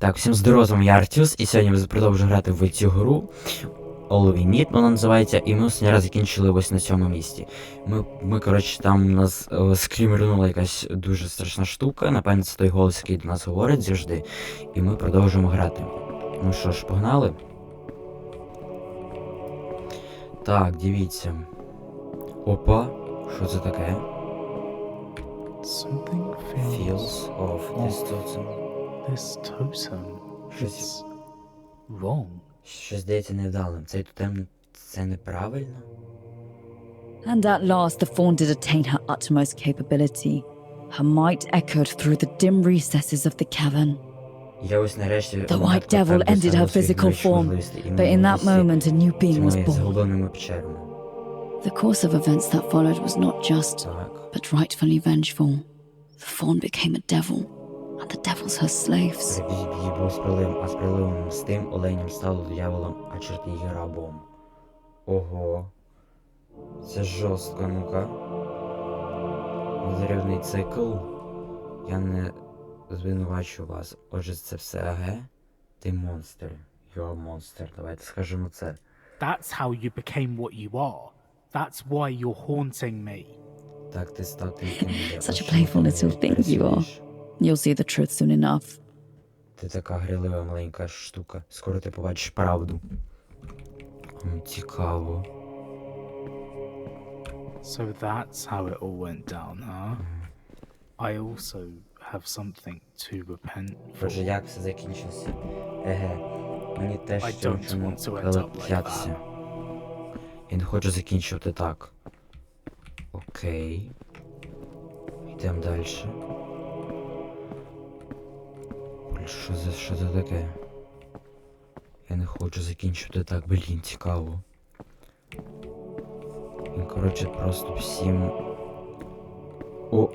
Так, всім здорово, я Артюс, і сьогодні ми продовжуємо грати в цю гру. All We Need вона називається, і ми останній раз закінчили ось на цьому місці. Ми, ми коротше, там нас е, скрімернула якась дуже страшна штука, напевно, це той голос, який до нас говорить завжди. І ми продовжуємо грати. Ну що ж, погнали? Так, дивіться. Опа, що це таке? Something feels of this totem. this totem. Щось, It's wrong. щось здається невдалим. Цей тотем це неправильно? And at last the fawn did attain her utmost capability. Her might echoed through the dim recesses of the cavern. Я ось нарешті The вона white devil тепер ended досягла her своїх physical найвищих form, можливостей, і but in that ми moment a new being was цими born. загубленими печерами. The course of events that followed was not just, Так. but rightfully vengeful. The fawn became a devil, and the devils her slaves. Її був з приливом, а з приливом з тим оленем стало дияволом, а чорти її рабом. Ого. Це жорстко, ну-ка. Розрядний цикл. Я не звинувачу вас. Отже, це все АГ. Ти монстр. Йо монстр. Давайте скажемо це. That's how you became what you are. That's why you're haunting me. Так, ти став тим, ким є. Such a чому playful ти little мене thing you are. працюєш. You'll see the truth soon enough. Ти така грилива маленька штука. Скоро ти побачиш правду. М, Цікаво. So that's how it all went down, huh? I also have something to repent Боже, як все закінчилося? Еге. Мені теж цього don't want to end up like клятися. Я не хочу закінчувати так. Окей. Йдемо далі. Що за що це таке? Я не хочу закінчувати так, блін, цікаво. Він, коротше, просто всім. О!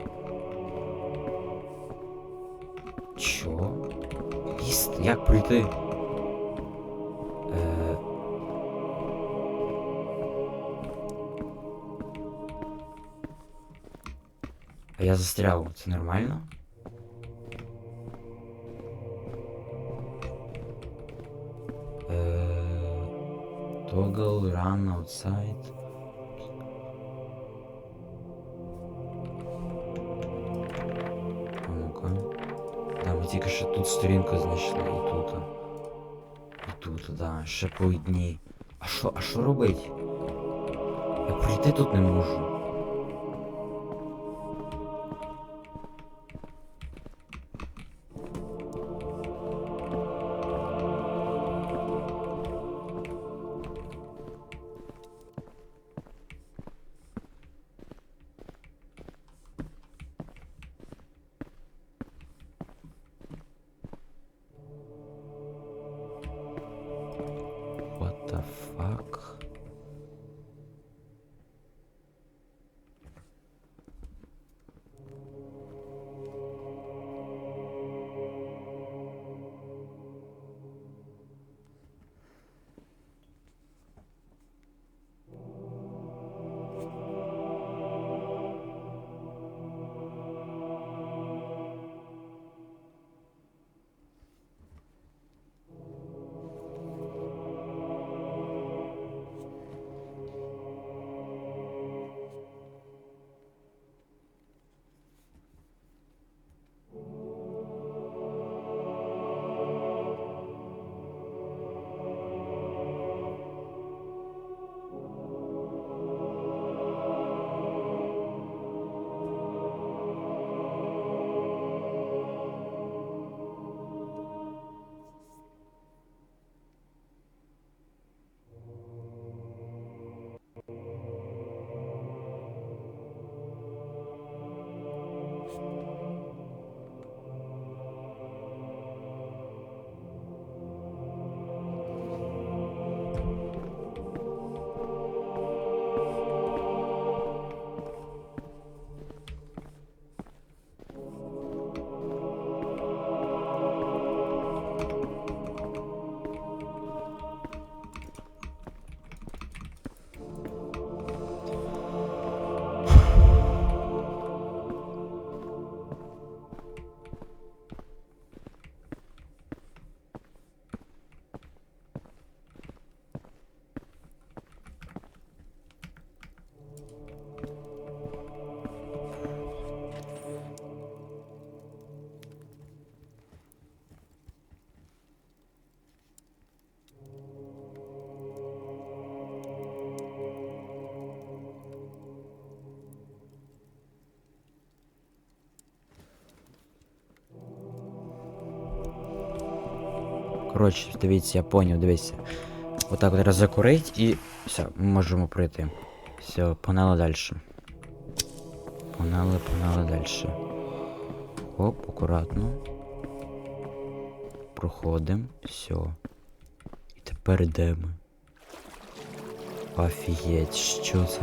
Чо? Міст? Як пройти? Е... А я застряв, це нормально? Toggle run outside. А ну-ка. Да, ми тільки що тут сторінку знайшли і тут. І тут, да, ще по одній. А що, а що робить? Я пройти тут не можу. Коротше, дивіться, я поняв, дивіться. Отак от раз закурить і все, ми можемо пройти. Все, погнали далі. Погнали, погнали далі. Оп, акуратно. Проходимо. Все. І тепер де ми? Офігеть, що це?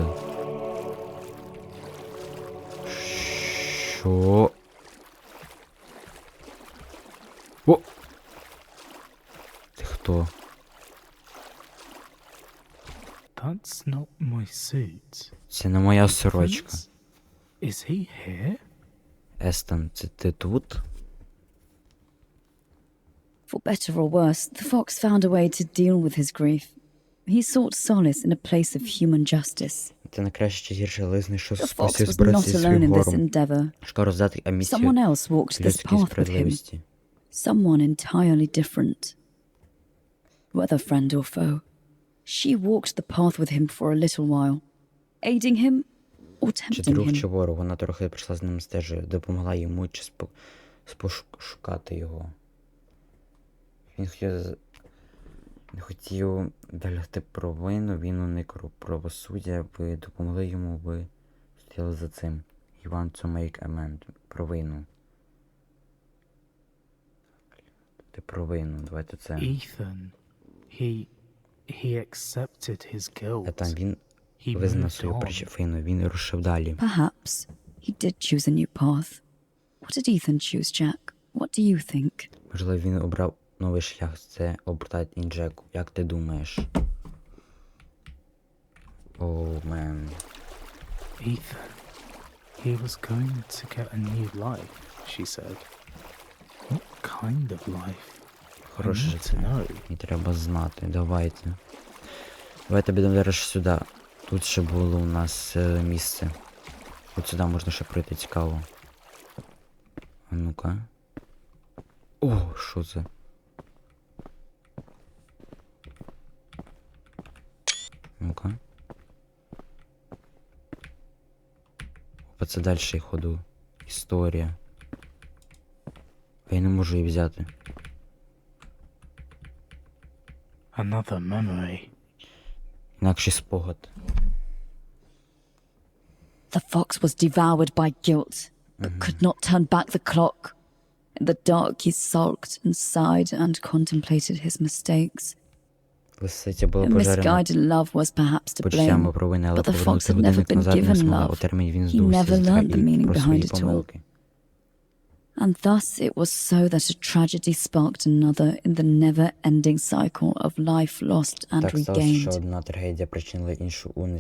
Що? my suit. Це не моя сорочка. Prince? Is he here? Естон, це ти тут? For better or worse, the fox found a way to deal with his grief. He sought solace in a place of human justice. Ти на краще чи гірше, але знайшов The fox спосіб was збиратися not зі alone своїм in this гором. endeavor. Шко роздати амісію Someone else walked this людської path with him. справедливості. Someone entirely different. Whether friend or foe, She walked the path with him for a little while, aiding him or Чи tempting друг, чи him. ворог, вона трохи прийшла з ним стежею, допомогла йому чи спо... спошукати його. Він хотів... з- Він хотів долягти провину, він уник правосуддя, ви допомогли йому, ви стояли за цим. You want to make amend. Провину. Ти провину, давайте це. Ethan. He he accepted his А там guilt. він He визнав свою причину, він рушив далі. Perhaps he did choose a new path. What did Ethan choose, Jack? What do you think? Можливо, він обрав новий шлях, це обертати інжеку. Як ти думаєш? О, мен. Ethan. He was going to get a new life, she said. What kind of life? Життя. know. І треба знати. Давайте. Давайте підемо зараз сюди. Тут ще було у нас е, місце. От сюди можна ще пройти цікаво. А ну-ка. О, що це? Ну-ка. Опа, це далі ходу. Історія. А я не можу її взяти. Another memory. Інакший спогад. The fox was devoured by guilt, but could not turn back the clock. In the dark, he sulked and sighed and contemplated his mistakes. Лисиця була A пожарена misguided love was perhaps to почуттями blame. провини, але but the fox повернути had never годинник been назад не given змогла. love. У термін він He здувся never з learned the і meaning про behind свої it all. помилки. And thus it was so that a tragedy sparked another in the never ending cycle of life lost and Так сталося, що одна трагедія причинила іншу у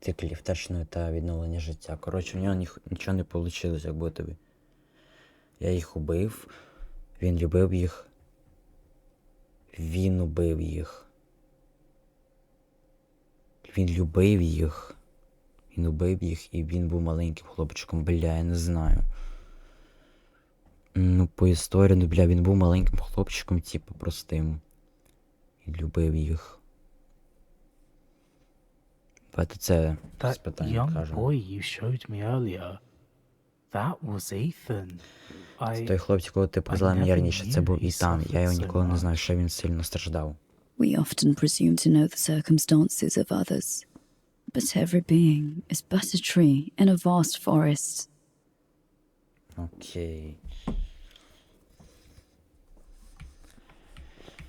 циклі втраченої та відновлення життя. Коротше, у нього ніх- нічого не вийшло, як би. Я їх убив, він любив їх. Він убив їх. Він любив їх. Він убив їх, і він був маленьким хлопчиком. Бля, я не знаю. Ну, по історії, ну бля, він був маленьким хлопчиком, типу, простим. І любив їх. Давайте це з That питання young кажемо. boy you showed me earlier. That was Ethan. I Той хлопчик, коли ти показала мені never раніше, це knew був he Ітан. Я його suffered so ніколи не знаю, much. що він сильно страждав. We often presume to know the circumstances of others, but every being is but a tree in a vast forest. Окей.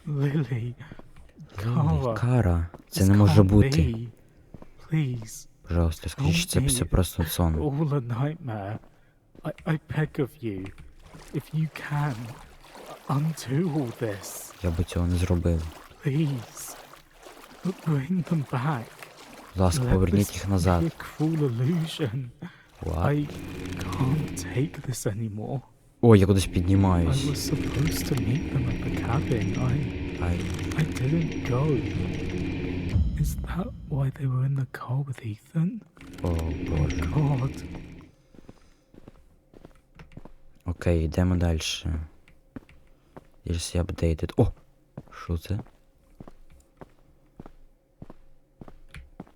Lily. Лілі, Кара, це не може бути. Please. Пожалуйста, скажіть, це все просто сон. All a nightmare. I, I beg of you, if you can, undo all this. Я би цього не зробив. Please. Bring them back. Будь ласка, поверніть їх назад. What? I can't take this anymore. О, я кудись I піднімаюсь. was supposed to meet them at the cabin. I Ай. I didn't go. Is that why they were in the car with Ethan? О, боже. God. Окей, йдемо далі. Here's updated. О! Що це?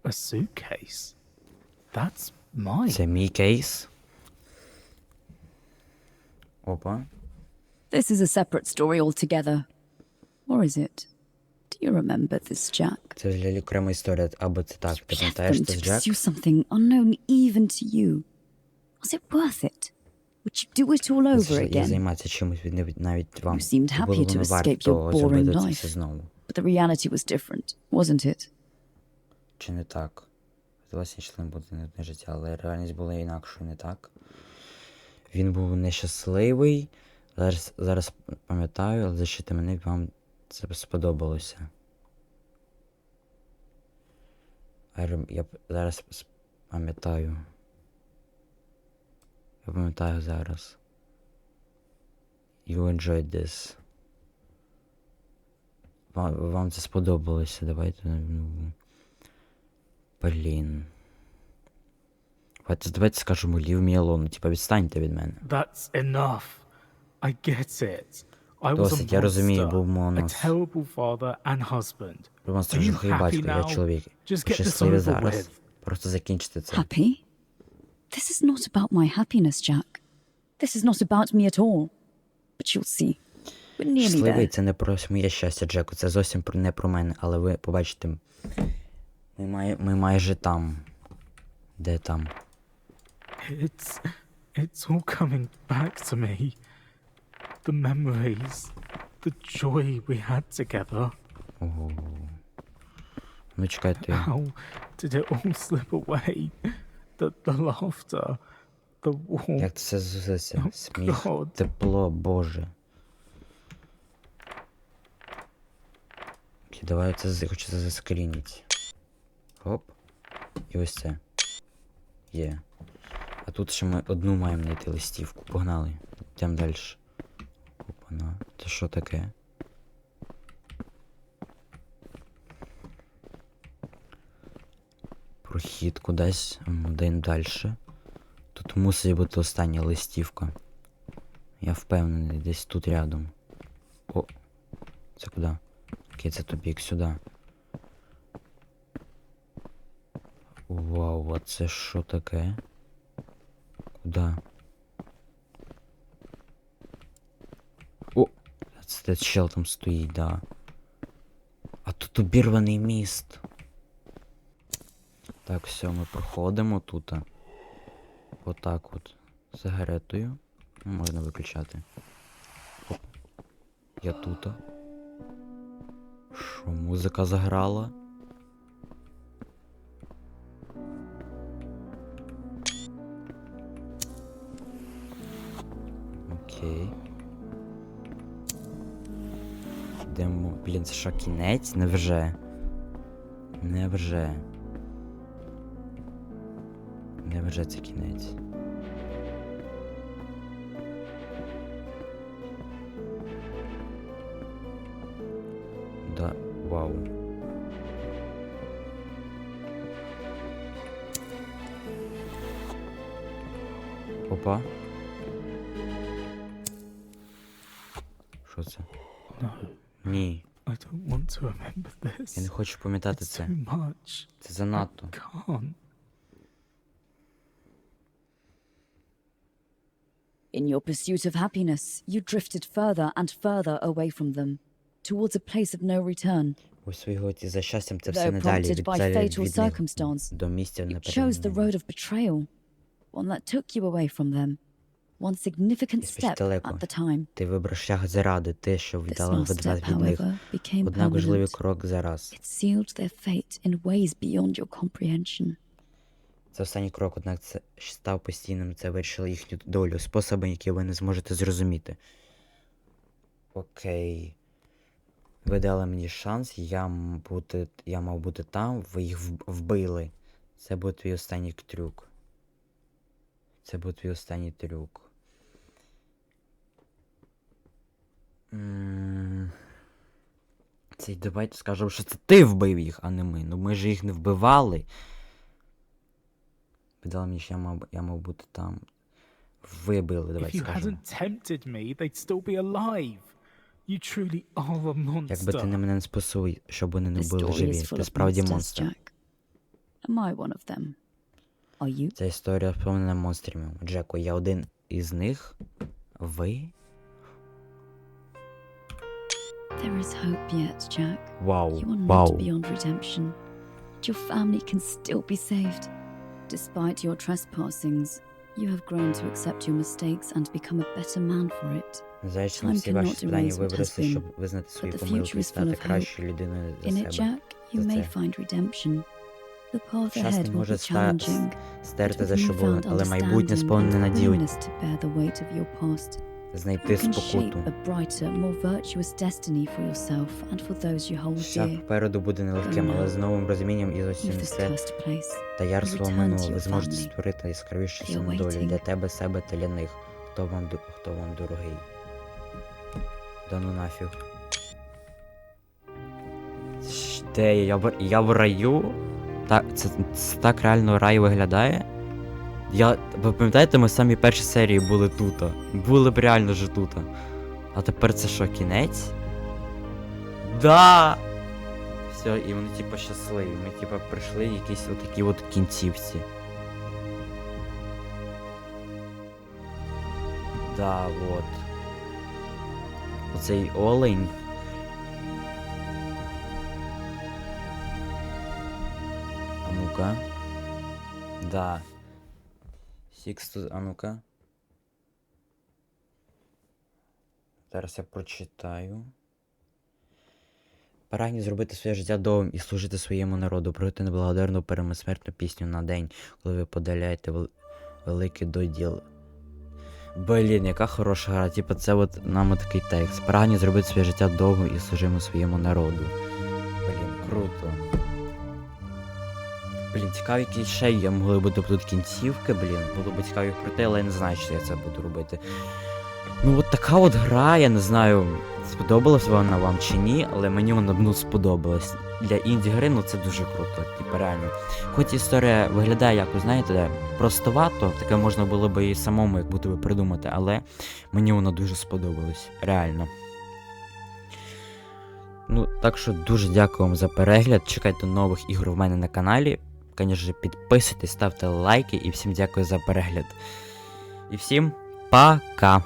A suitcase? That's mine. Це мій кейс. Опа. This is a separate story altogether. Or is it? Do you remember this, Jack? Це взагалі окрема історія, або це так. Ти You left пам'ятаєш them це to з Джек? pursue something unknown even to you. Was it worth it? Would you do it all Ну, over це ж Я again? займатися чимось від навіть- навіть вам. You seemed Чи було happy to воно варто escape your того, boring зробити це life. все знову? But the reality was different, wasn't it? Чи не так? Здавалося, член буде не одне життя, але реальність була інакшою, не так. Він був нещасливий. Зараз, зараз пам'ятаю, але зачити мене вам це сподобалося. Я зараз пам'ятаю. Я пам'ятаю зараз. You enjoyed this. Вам, вам це сподобалося, давайте. ну, Блін. Давайте, давайте скажемо leave me alone, типа відстаньте від мене. That's enough. I get it. I was a Досить, я розумію, monster, був a монос. terrible father and husband. Монстр Are жахливий happy батько, я чоловік. Just get this Щасливий over зараз. with. Просто закінчити це. Happy? This is not about my happiness, Jack. This is not about me at all. But you'll see. We're nearly Щасливий there. це не про моє щастя, Джеку. Це зовсім про- не про мене, але ви побачите. Ми, май, ми майже там. Де там? It's it's all coming back to me. The memories, the joy we had together. Ого. Ну чекайте. How did it all slip away? The the laughter, the warmth. Як це зусилося? Oh, Сміх, God. тепло, Боже. Окей, давай це з- хочу це заскрінити. Хоп. І ось це. Є. А тут ще ми одну маємо знайти листівку. Погнали. Йдемо далі. Опана. Це що таке? Прохід кудись. Один далі. Тут мусить бути остання листівка. Я впевнений, десь тут рядом. О, це куди? Окей, це тупік сюди. Вау, а це що таке? Куди? О! Це чел там стоїть, да. А тут обірваний міст. Так, все, ми проходимо тут. Отак от. Сигаретою. Ну, Можна виключати. Оп. Я тут. Що, музика заграла? Йдемо. Блін, це що, кінець? Невже? Невже. Невже це кінець? Я не хочу пам'ятати It's це. too much. Це занадто. Can't. In your pursuit of happiness, you drifted further and further away from them, towards a place of no return. У своїй готі за щастям це все Though не далі prompted від, by далі fatal від них circumstance, до місця You не chose the road of betrayal, one that took you away from them, One significant step at the time. Ти вибрав шлях заради те, що віддало від вас від них. Однак важливий крок зараз. It sealed their fate in ways beyond your comprehension. Це останній крок, однак це став постійним, це вирішило їхню долю, способи, які ви не зможете зрозуміти. Окей. Ви дали мені шанс, я, бути, я мав бути там, ви їх вбили. Це був твій останній трюк. Це був твій останній трюк. М, Це й давайте скажемо, що це ти вбив їх, а не ми. Ну ми ж їх не вбивали. Ви дали мені, що я мав, я мав бути там. Ви били, If давайте you скажемо. hadn't tempted me, they'd still be alive. You truly are a Якби ти не мене не спасуй, щоб вони не були живі. Ти справді монстр. Am I one of them? Are you? Ця історія сповнена монстрів. Джеко, я один із них. Ви? There There is hope yet, Jack. Вау, You are not вау. beyond redemption. Your family can still be saved. Despite your trespassings, you have grown to accept your mistakes and become a better man for it. Незважаючи на Time всі ваші cannot страдання, erase ви what has виросли, been, щоб визнати свої the помилки future і is full стати of hope. кращою людиною In за it, себе. Jack, you За may це. find redemption. The path Щас ahead не will може be ста- challenging, but стерти with за що було, newfound але майбутнє understanding сповнене and надію знайти спокуту. Шлях попереду буде нелегким, але з новим розумінням і з усім все та ярство минулого ви зможете створити яскравішу They долю для тебе, себе та для них. Хто вам хто вам дорогий. Да ну нафіг. Де я? Я в раю? Так, це, це так реально рай виглядає? Я. Ви пам'ятаєте, ми самі перші серії були тут. Були б реально же тут. А тепер це що, кінець? Да! Все, і вони типа щасливі. Ми типа прийшли якісь отакі от кінцівці. Да, вот. Оцей олень. А ну-ка. Да. Сіксту, а ну-ка. Зараз я прочитаю. Прагні зробити своє життя довгим і служити своєму народу, пройти неблагодарну перемисмертну пісню на день, коли ви подаляєте вел... великий доділ. Блін, яка хороша гра. Типа це от нам такий текст. Прагні зробити своє життя довгим і служимо своєму народу. Блін, круто. Блін, цікаві які ще є могли бути тут кінцівки, блін. Було б цікаво їх пройти, але я не знаю, чи я це буду робити. Ну от така от гра, я не знаю, сподобалась вона вам чи ні, але мені вона ну, сподобалась. Для інді гри ну це дуже круто, типу реально. Хоч історія виглядає якось, знаєте, простовато, таке можна було би і самому як будто би придумати, але мені вона дуже сподобалась, реально. Ну, так що дуже дякую вам за перегляд. Чекайте нових ігор в мене на каналі. Звісно, підписуйтесь, ставте лайки і всім дякую за перегляд. І всім пока!